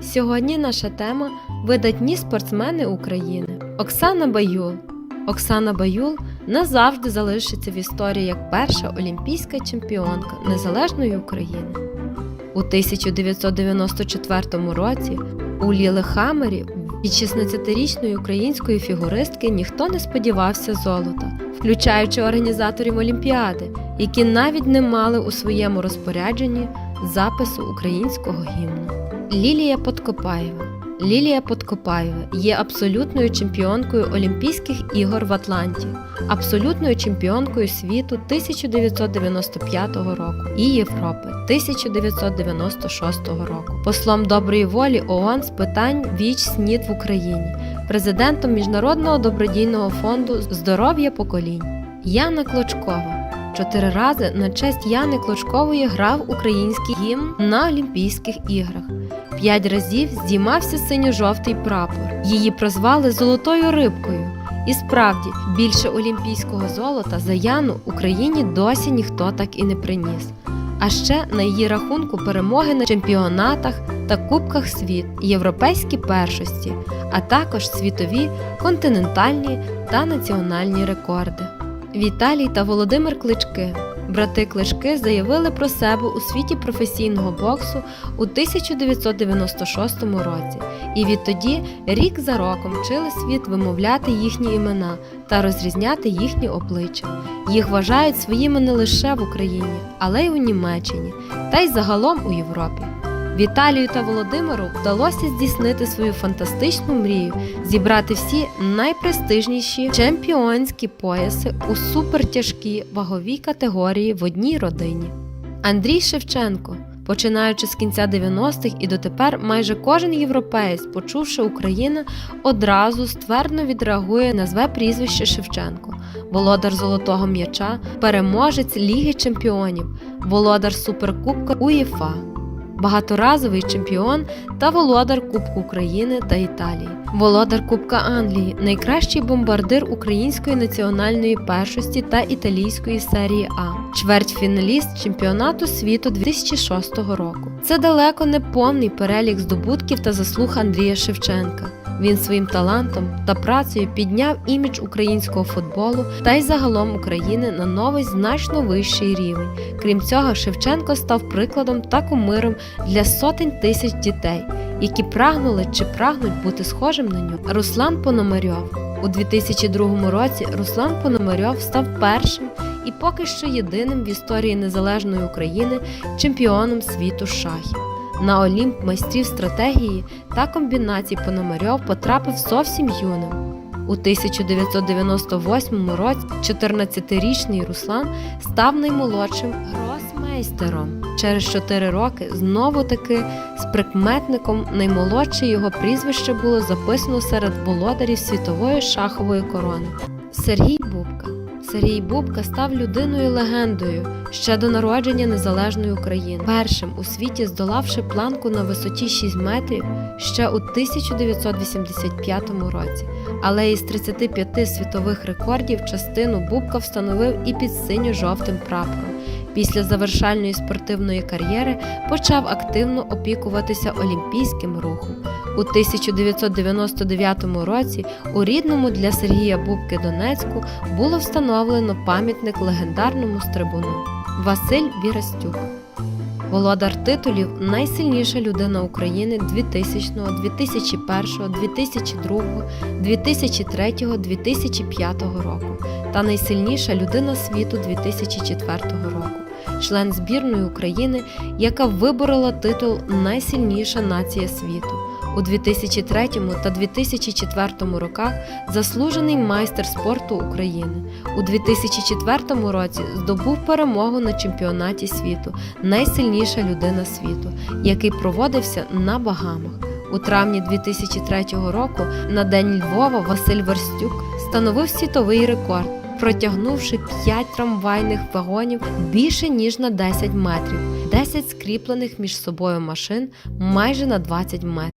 Сьогодні наша тема видатні спортсмени України. Оксана Баюл. Оксана Баюл назавжди залишиться в історії як перша олімпійська чемпіонка незалежної України. У 1994 році у Лілехамері від 16-річної української фігуристки ніхто не сподівався золота, включаючи організаторів Олімпіади, які навіть не мали у своєму розпорядженні запису українського гімну. Лілія Подкопаєва. Лілія Подкопаєва є абсолютною чемпіонкою Олімпійських ігор в Атланті, абсолютною чемпіонкою світу 1995 року і Європи 1996 року, послом доброї волі ООН з питань віч снід в Україні, президентом Міжнародного добродійного фонду здоров'я поколінь. Яна Клочкова. Чотири рази на честь Яни Клочкової грав український гімн на Олімпійських іграх. П'ять разів здіймався синьо-жовтий прапор. Її прозвали Золотою рибкою. І справді, більше олімпійського золота за Яну Україні досі ніхто так і не приніс. А ще на її рахунку перемоги на чемпіонатах та кубках світ, європейські першості, а також світові, континентальні та національні рекорди. Віталій та Володимир Клички. Брати Клишки заявили про себе у світі професійного боксу у 1996 році, і відтоді рік за роком вчили світ вимовляти їхні імена та розрізняти їхні обличчя. Їх вважають своїми не лише в Україні, але й у Німеччині, та й загалом у Європі. Віталію та Володимиру вдалося здійснити свою фантастичну мрію зібрати всі найпрестижніші чемпіонські пояси у супертяжкій ваговій категорії в одній родині. Андрій Шевченко. Починаючи з кінця 90-х і дотепер майже кожен європеєць, почувши Україна, одразу ствердно відреагує на зве прізвище Шевченко, володар золотого м'яча, переможець Ліги Чемпіонів, володар Суперкубка УЄФА багаторазовий чемпіон та володар Кубку України та Італії, володар Кубка Англії, найкращий бомбардир української національної першості та італійської серії А, чвертьфіналіст чемпіонату світу 2006 року. Це далеко не повний перелік здобутків та заслуг Андрія Шевченка. Він своїм талантом та працею підняв імідж українського футболу та й загалом України на новий значно вищий рівень. Крім цього, Шевченко став прикладом та кумиром для сотень тисяч дітей, які прагнули чи прагнуть бути схожим на нього. Руслан Пономарьов у 2002 році Руслан Пономарьов став першим і поки що єдиним в історії незалежної України чемпіоном світу шахів. На Олімп майстрів стратегії та комбінацій Пономарьов потрапив зовсім юним. У 1998 році 14-річний Руслан став наймолодшим гросмейстером. Через 4 роки знову таки з прикметником наймолодше його прізвище було записано серед володарів світової шахової корони. Сергій Бубка. Сергій Бубка став людиною легендою ще до народження незалежної України, першим у світі здолавши планку на висоті 6 метрів ще у 1985 році. Але із 35 світових рекордів частину Бубка встановив і під синьо-жовтим прапором. Після завершальної спортивної кар'єри почав активно опікуватися олімпійським рухом. У 1999 році у рідному для Сергія Бубки Донецьку було встановлено пам'ятник легендарному стрибуну Василь Вірастюк. Володар титулів найсильніша людина України 2000, 2001, 2002, 2003, 2005 року та найсильніша людина світу 2004 року, член збірної України, яка виборола титул Найсильніша нація світу. У 2003 та 2004 роках заслужений майстер спорту України. У 2004 році здобув перемогу на чемпіонаті світу Найсильніша людина світу, який проводився на Багамах. У травні 2003 року на День Львова Василь Верстюк становив світовий рекорд, протягнувши 5 трамвайних вагонів більше ніж на 10 метрів, 10 скріплених між собою машин майже на 20 метрів.